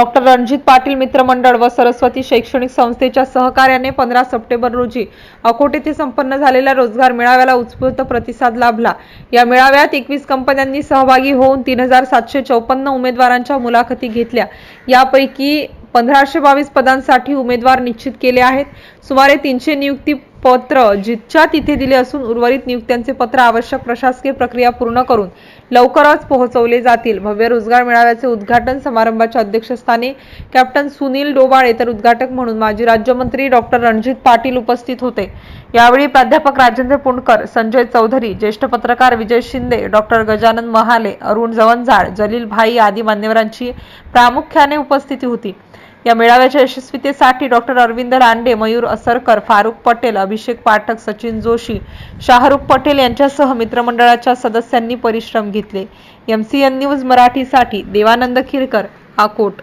Doctor Ranjit Patil मित्रमंडळ व सरस्वती शैक्षणिक संस्थेच्या सहकार्याने पंधरा सप्टेंबर रोजी अकोट येथे संपन्न झालेल्या रोजगार मेळाव्याला उत्स्फूर्त प्रतिसाद लाभला. या मेळाव्यात एकवीस कंपन्यांनी सहभागी होऊन तीन हजार सातशे चौपन्न उमेदवारांच्या मुलाखती घेतल्या. यापैकी पंधराशे बावीस पदांसाठी उमेदवार निश्चित केले आहेत. सुमारे तीनशे नियुक्ती पत्र जिथच्या तिथे दिले असून उर्वरित नियुक्त्यांचे पत्र आवश्यक प्रशासकीय प्रक्रिया पूर्ण करून लवकरच पोहोचवले जातील. भव्य रोजगार मेळाव्याचे उद्घाटन समारंभाच्या अध्यक्षस्थानी कॅप्टन सुनील डोबाळे तर उद्घाटक म्हणून माजी राज्यमंत्री डॉक्टर रणजित पाटील उपस्थित होते. यावेळी प्राध्यापक राजेंद्र पुणकर संजय चौधरी ज्येष्ठ पत्रकार विजय शिंदे डॉक्टर गजानन महाले अरुण जवंजाळ जलील भाई आदी मान्यवरांची प्रामुख्याने उपस्थिती होती. या मेळाव्याच्या यशस्वीतेसाठी डॉक्टर अरविंद लांडे मयूर असरकर फारुख पटेल अभिषेक पाठक सचिन जोशी शाहरुख पटेल यांच्यासह मित्रमंडळाच्या सदस्यांनी परिश्रम घेतले. एम सी एन न्यूज मराठीसाठी देवानंद खिरकर अकोट